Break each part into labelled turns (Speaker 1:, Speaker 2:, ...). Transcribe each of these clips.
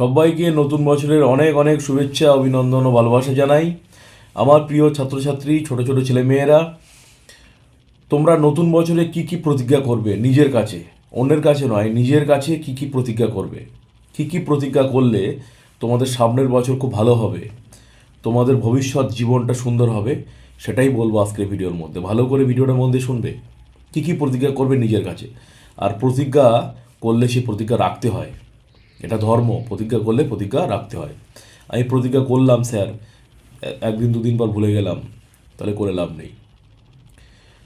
Speaker 1: সবাইকে নতুন বছরের অনেক অনেক শুভেচ্ছা, অভিনন্দন ও ভালোবাসা জানাই। আমার প্রিয় ছাত্রছাত্রী, ছোট ছোট ছেলে মেয়েরা তোমরা নতুন বছরে কি কি প্রতিজ্ঞা করবে নিজের কাছে? অন্যের কাছে নয়, নিজের কাছে কি কি প্রতিজ্ঞা করবে? কি কি প্রতিজ্ঞা করলে তোমাদের সামনের বছর খুব ভালো হবে? তোমাদের ভবিষ্যৎ জীবনটা সুন্দর হবে? সেটাই বলব আজকের ভিডিওর মধ্যে। ভালো করে ভিডিওটার মধ্যে শুনবে কি কি প্রতিজ্ঞা করবে নিজের কাছে। আর প্রতিজ্ঞা করলে সে প্রতিজ্ঞা রাখতে হয়। এটা ধর্ম, প্রতিজ্ঞা করলে প্রতিজ্ঞা রাখতে হয়। আমি প্রতিজ্ঞা করলাম, স্যার, একদিন দুদিন পর ভুলে গেলাম, তাহলে করে লাভ নেই।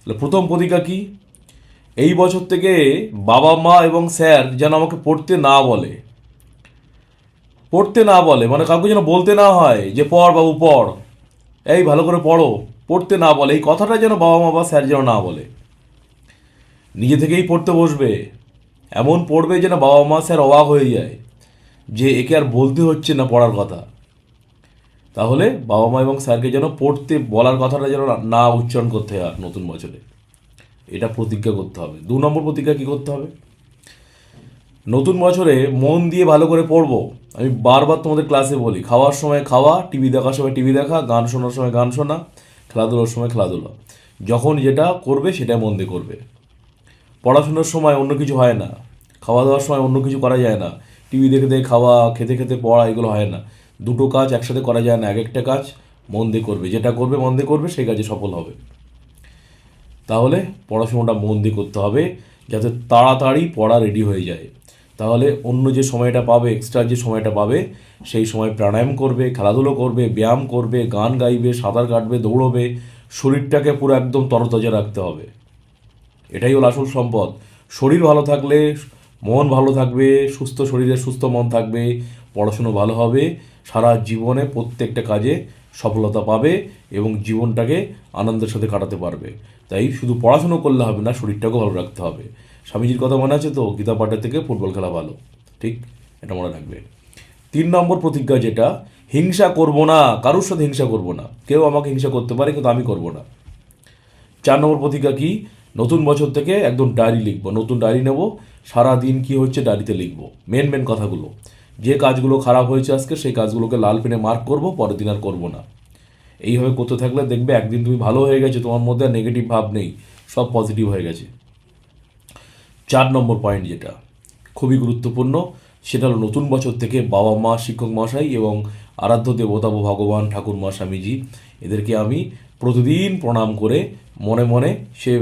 Speaker 1: তাহলে প্রথম প্রতিজ্ঞা কি? এই বছর থেকে বাবা, মা এবং স্যার যেন আমাকে পড়তে না বলে। পড়তে না বলে মানে কাউকে যেন বলতে না হয় যে, পড় বাবু, পড়। এই ভালো করে পড়ো, পড়তে না বলে। এই কথাটা যেন বাবা, মা বা স্যার যেন না বলে। নিজে থেকেই পড়তে বসবে। এমন পড়বে যেন বাবা মা স্যার অবাক হয়ে যায় যে একে আর বলতে হচ্ছে না পড়ার কথা। তাহলে বাবা মা এবং স্যারকে যেন পড়তে বলার কথাটা যেন না- উচ্চারণ করতে হয় নতুন বছরে। এটা প্রতিজ্ঞা করতে হবে। দু নম্বর প্রতিজ্ঞা কী করতে হবে? নতুন বছরে মন দিয়ে ভালো করে পড়ব। আমি বারবার তোমাদের ক্লাসে বলি, খাওয়ার সময় খাওয়া, টিভি দেখার সময় টিভি দেখা, গান শোনার সময় গান শোনা, খেলাধুলার সময় খেলাধুলা। যখন যেটা করবে সেটা মন দিয়ে করবে। পড়াশোনার সময় অন্য কিছু হয় না। খাওয়া দাওয়ার সময় অন্য কিছু করা যায় না। টিভি দেখে দেখে খাওয়া, খেতে খেতে পড়া এগুলো হয় না। দুটো কাজ একসাথে করা যায় না এক একটা কাজ মন দিয়ে করবে। যেটা করবে, মন দিয়ে করবে, সেই কাজে সফল হবে। তাহলে পড়াশোনাটা মন দিয়ে করতে হবে, যাতে তাড়াতাড়ি পড়া রেডি হয়ে যায়। তাহলে অন্য যে সময়টা পাবে এক্সট্রা যে সময়টা পাবে, সেই সময় প্রাণায়াম করবে, খেলাধুলো করবে, ব্যায়াম করবে, গান গাইবে, সাঁতার কাটবে, দৌড়বে, শরীরটাকে পুরো একদম তরতাজা রাখতে হবে। এটাই হলো আসল সম্পদ। শরীর ভালো থাকলে মন ভালো থাকবে, সুস্থ শরীরে সুস্থ মন থাকবে, পড়াশুনো ভালো হবে, সারা জীবনে প্রত্যেকটা কাজে সফলতা পাবে এবং জীবনটাকে আনন্দের সাথে কাটাতে পারবে। তাই শুধু পড়াশুনো করলে হবে না, শরীরটাকেও ভালো রাখতে হবে। স্বামীজির কথা মনে আছে তো? গীতা পাঠের থেকে ফুটবল খেলা ভালো। ঠিক, এটা মনে রাখবে। তিন নম্বর প্রতিজ্ঞা যেটা, হিংসা করব না, কারোর সাথে হিংসা করব না। কেউ আমাকে হিংসা করতে পারে কিন্তু আমি করব না। চার নম্বর প্রতিজ্ঞা কি? নতুন বছর থেকে একদম ডায়েরি লিখব, নতুন ডায়েরি নেব সারা দিন কি হচ্ছে ডায়েরিতে লিখব মেন মেন কথাগুলো। যে কাজগুলো খারাপ হয়েছে আজকে, সেই কাজগুলোকে লাল পেনে মার্ক করব, পরের দিন আর করব না। এইভাবে করতে থাকলে দেখবে একদিন তুমি ভালো হয়ে গেছে, তোমার মধ্যে নেগেটিভ ভাব নেই, সব পজিটিভ হয়ে গেছে। চার নম্বর পয়েন্ট যেটা, খুবই গুরুত্বপূর্ণ, সেটা হলো নতুন বছর থেকে বাবা মা, শিক্ষক মশাই এবং আরাধ্য দেবতা ভগবান ঠাকুর মা স্বামীজি এদেরকে আমি প্রতিদিন প্রণাম করে মনে মনে সে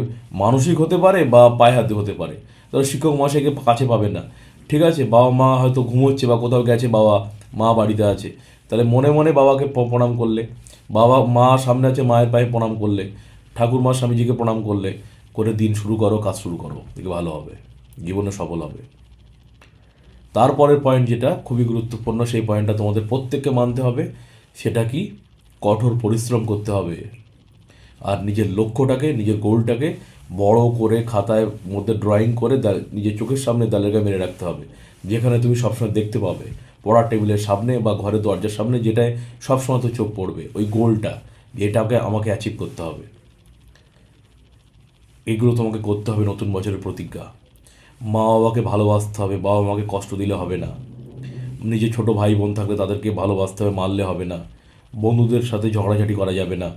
Speaker 1: মানসিক হতে পারে বা পায়ে হাতে হতে পারে। তবে শিক্ষক মশাইকে কাছে পাবে না। ঠিক আছে, বাবা মা হয়তো ঘুমোচ্ছে বা কোথাও গেছে, বাবা মা বাড়িতে আছে। তাহলে মনে মনে বাবাকে প্রণাম করলে, বাবা মা সামনে আছে, মায়ের পায়ে প্রণাম করলে ঠাকুর মা স্বামীজিকে প্রণাম করলে, করে দিন শুরু করো, কাজ শুরু করো দেখে ভালো হবে, জীবনে সফল হবে। তারপরের পয়েন্ট যেটা, খুবই গুরুত্বপূর্ণ, সেই পয়েন্টটা তোমাদের প্রত্যেককে মানতে হবে, সেটা কি? কঠোর পরিশ্রম করতে হবে। আর নিজের লক্ষ্যটাকে, নিজের গোলটাকে বড় করে খাতায় মধ্যে ড্রয়িং করে নিজের চোখের সামনে দালেরগা মেরে রাখতে হবে। যেখানে তুমি সবসময় দেখতে পাবে, পড়ার টেবিলের সামনে বা ঘরের দরজার সামনে যেটায় সবসময় তো চোখ পড়বে, ওই গোলটা যেটাকে আমাকে অ্যাচিভ করতে হবে। এগুলো তোমাকে করতে হবে নতুন বছরের প্রতিজ্ঞা। মা বাবাকে ভালোবাসতে হবে বাবা মাকে কষ্ট দিলে হবে না। নিজের ছোট ভাই বোন থাকলে তাদেরকে ভালোবাসতে হবে, মারলে হবে না। বন্ধুদের সাথে ঝগড়াঝাটি করা যাবে না।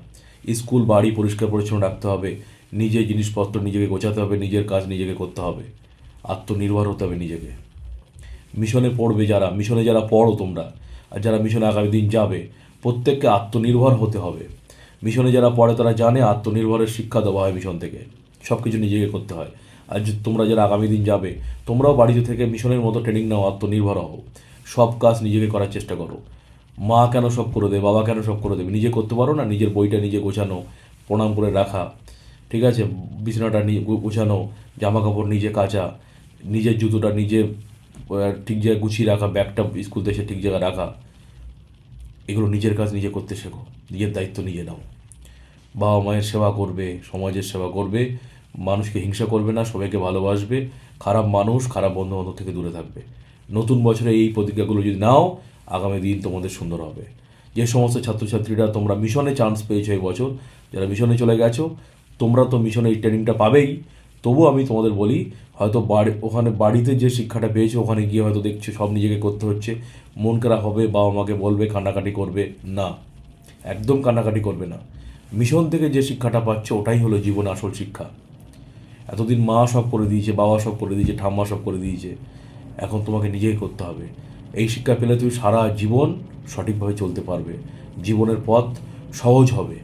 Speaker 1: স্কুল, বাড়ি পরিষ্কার পরিচ্ছন্ন রাখতে হবে। নিজের জিনিসপত্র নিজেকে গোছাতে হবে, নিজের কাজ নিজেকে করতে হবে। আত্মনির্ভর হতে হবে নিজেকে। মিশনে পড়বে যারা, মিশনে যারা পড়ো তোমরা, আর যারা মিশনে আগামী দিন যাবে, প্রত্যেককে আত্মনির্ভর হতে হবে। মিশনে যারা পড়ে তারা জানে আত্মনির্ভরের শিক্ষা দেওয়া হয় মিশন থেকে। সব কিছু নিজেকে করতে হয়। আর তোমরা যারা আগামী দিন যাবে, তোমরাও বাড়িতে থেকে মিশনের মতো ট্রেনিং নাও, আত্মনির্ভর হও। সব কাজ নিজেকে করার চেষ্টা করো। মা কেন সব করে দেবে বাবা কেন সব করে দেবে? নিজে করতে পারো না, নিজের বইটা নিজে গোছানো, প্রণাম করে রাখা। ঠিক আছে? বিছানাটা নিয়ে গোছানো জামা কাপড় নিজে কাচা, নিজের জুতোটা নিজে ঠিক জায়গায় গুছিয়ে রাখা, ব্যাগটা স্কুল থেকে ঠিক জায়গায় রাখা। এগুলো নিজের কাজ, নিজে করতে শেখো। নিজের দায়িত্ব নিজে নাও। বাবা মায়ের সেবা করবে, সমাজের সেবা করবে, মানুষকে হিংসা করবে না, সবাইকে ভালোবাসবে, খারাপ মানুষ খারাপ বন্ধু বান্ধব থেকে দূরে থাকবে। নতুন বছরে এই প্রতিজ্ঞাগুলো যদি নাও আগামী দিন তোমাদের সুন্দর হবে। যে সমস্ত ছাত্রছাত্রীরা তোমরা মিশনে চান্স পেয়েছ এই বছর, যারা মিশনে চলে গেছো, তোমরা তো মিশনে এই ট্রেনিংটা পাবেই। তবুও আমি তোমাদের বলি, হয়তো বাড়ি, ওখানে বাড়িতে যে শিক্ষাটা পেয়েছ, ওখানে গিয়ে হয়তো দেখছ সব নিজেকে করতে হচ্ছে। মন খারাপ হবে, বাবা মাকে বলবে, কান্নাকাটি করবে, না। একদম কান্নাকাটি করবে না। মিশন থেকে যে শিক্ষাটা পাচ্ছে, ওটাই হলো জীবন আসল শিক্ষা। এতদিন মা সব করে দিয়েছে, বাবা সব করে দিয়েছে, ঠাম্মা সব করে দিয়েছে। এখন তোমাকে নিজেই করতে হবে। এই শিক্ষা পেলে তুমি সারা জীবন সঠিকভাবে চলতে পারবে। জীবনের পথ সহজ হবে।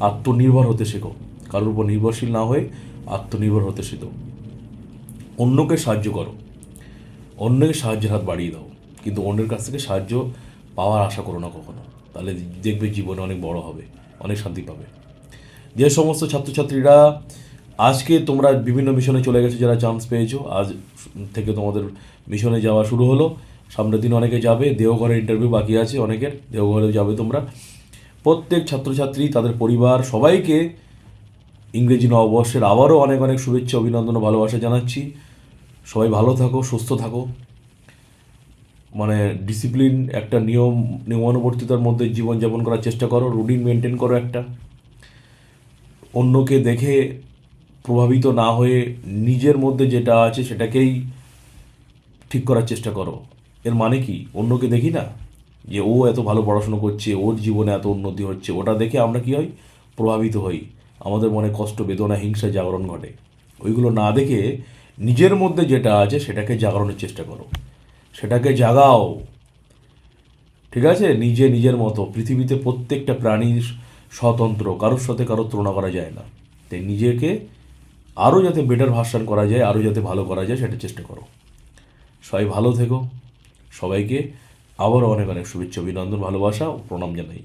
Speaker 1: আত্মনির্ভর হতে শেখো। কারোর উপর নির্ভরশীল না হয়ে আত্মনির্ভর হতে শেখো। অন্যকে সাহায্য করো। অন্যকে সাহায্যের হাত বাড়িয়ে দাও। কিন্তু অন্যের কাছ থেকে সাহায্য পাওয়ার আশা করো না কখনো। তাহলে দেখবে জীবনে অনেক বড় হবে, অনেক শান্তি পাবে। যে সমস্ত ছাত্রছাত্রীরা আজকে তোমরা বিভিন্ন মিশনে চলে গেছো, যারা চান্স পেয়েছ, আজ থেকে তোমাদের মিশনে যাওয়া শুরু হলো। সামনের দিন অনেকে যাবে, দেওঘরের ইন্টারভিউ বাকি আছে অনেকের দেওঘরেও যাবে তোমরা। প্রত্যেক ছাত্রছাত্রী, তাদের পরিবার, সবাইকে ইংরেজি নববর্ষের আবারও অনেক অনেক শুভেচ্ছা, অভিনন্দন ও ভালোবাসা জানাচ্ছি। সবাই ভালো থাকো, সুস্থ থাকো। মানে ডিসিপ্লিন একটা নিয়ম, নিয়মানুবর্তিতার মধ্যে জীবনযাপন করার চেষ্টা করো রুটিন মেনটেন করো একটা। অন্যকে দেখে প্রভাবিত না হয়ে নিজের মধ্যে যেটা আছে সেটাকেই ঠিক করার চেষ্টা করো। এর মানে কি? অন্যকে দেখি না? যে ও এত ভালো পড়াশুনো করছে, ওর জীবনে এত উন্নতি হচ্ছে, ওটা দেখে আমরা কি হই? প্রভাবিত হই। আমাদের মনে কষ্ট, বেদনা, হিংসা, জাগরণ ঘটে। ওইগুলো না দেখে নিজের মধ্যে যেটা আছে সেটাকে জাগরণের চেষ্টা করো। সেটাকে জাগাও। ঠিক আছে? নিজে নিজের মতো। পৃথিবীতে প্রত্যেকটা প্রাণী স্বতন্ত্র। কারোর সাথে কারোর তুলনা করা যায় না। তাই নিজেকে আরও যাতে বেটার ভার্সান করা যায় আরও যাতে ভালো করা যায়, সেটা চেষ্টা করো। সবাই ভালো থেকো। সবাইকে আবারও অনেক অনেক শুভেচ্ছা অভিনন্দন ভালোবাসা ও প্রণাম জানাই।